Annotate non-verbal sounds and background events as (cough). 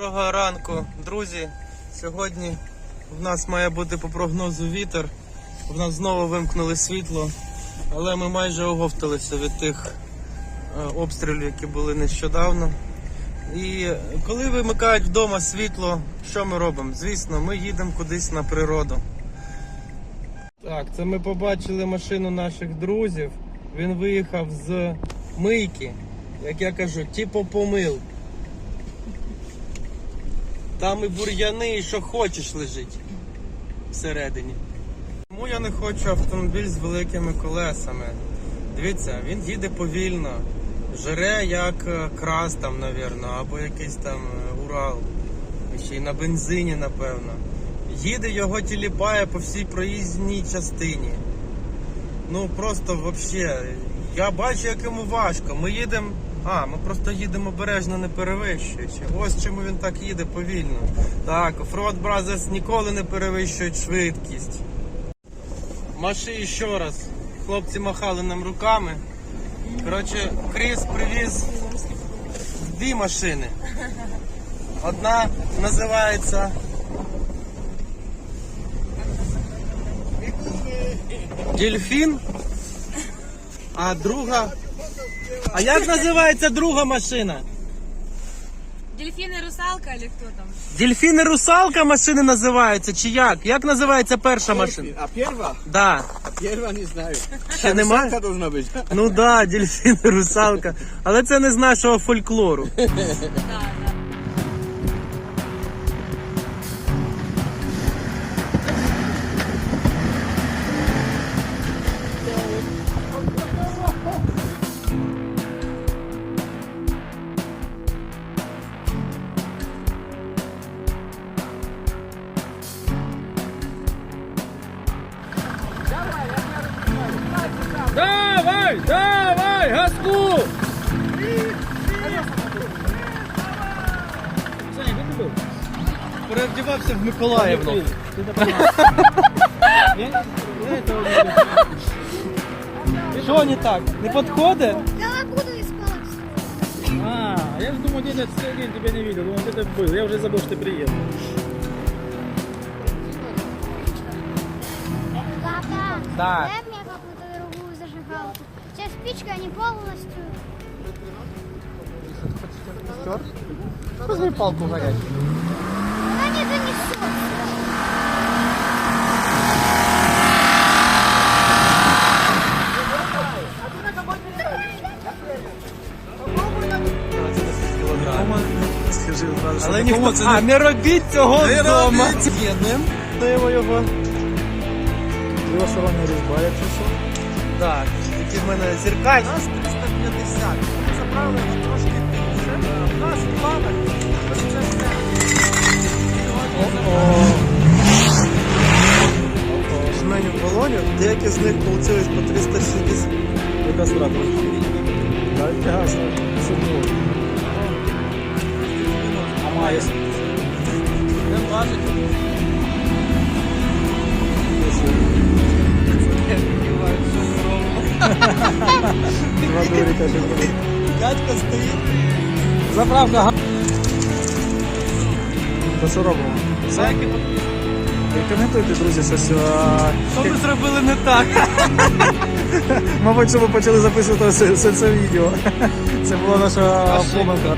Доброго ранку, друзі. Сьогодні в нас має бути по прогнозу вітер. В нас знову вимкнули світло, але ми майже оговталися від тих е, обстрілів, які були нещодавно. І коли вимикають вдома світло, що ми робимо? Звісно, ми їдемо кудись на природу. Так, це ми побачили машину наших друзів. Він виїхав з мийки, як я кажу, типу помил. Там і бур'яни, і що хочеш лежить всередині. Тому я не хочу автомобіль з великими колесами. Дивіться, він їде повільно, жре як е, крас там, навірно, або якийсь там е, Урал. Ще й на бензині, напевно. Їде його тіліпає по всій проїзній частині. Ну просто взагалі, я бачу, як йому важко. Ми їдемо. А, ми просто їдемо обережно, не перевищуючи. Ось чому він так їде повільно. Так, Offroad Brothers ніколи не перевищують швидкість. Маші ще раз. Хлопці махали нам руками. Коротше, Кріс привіз дві машини. Одна називається Дельфін, а друга. А як називається друга машина? Дельфин и русалка или кто там? Дельфін і русалка машини називаються, чи як? Як називається перша машина? А перва? Да. Перва не знаю. Ще немає? Русалка должна быть. Ну да, дельфін і русалка. Але це не з нашого фольклору. Да, да. Давай, давай, газку! Саня, где ты был? Перевдівався в Миколаївну. Я, я этого не видел. Що не так? Не підходить? Я буду исполнять. А, я же думал, день целый день тебя не видел. Думал, где ты был. Я уже забыл, что ты приехал. Папа, Так. дай Спичка не полностью. Возьми палку гарячу. Она не донесет. Але ніхто. А, не робіть цього вдома. З'єднуємо. Даємо його. Його сторона різьба, якщо що. Так, які в мене зіркач. У нас 350. Ми заправили його трошки більше. У нас в планах Жменю балонів, деякі з них вийшли по 360. Яка страта? Дайте газ, сумно. А має Не важить. Два доріка ще Дядько стоїть. Заправка То що робимо? Все? Коментуйте, друзі, щось. Що ми зробили не так? (laughs) Мабуть, що ми почали записувати це, це, це відео. (laughs) Це була наша помилка.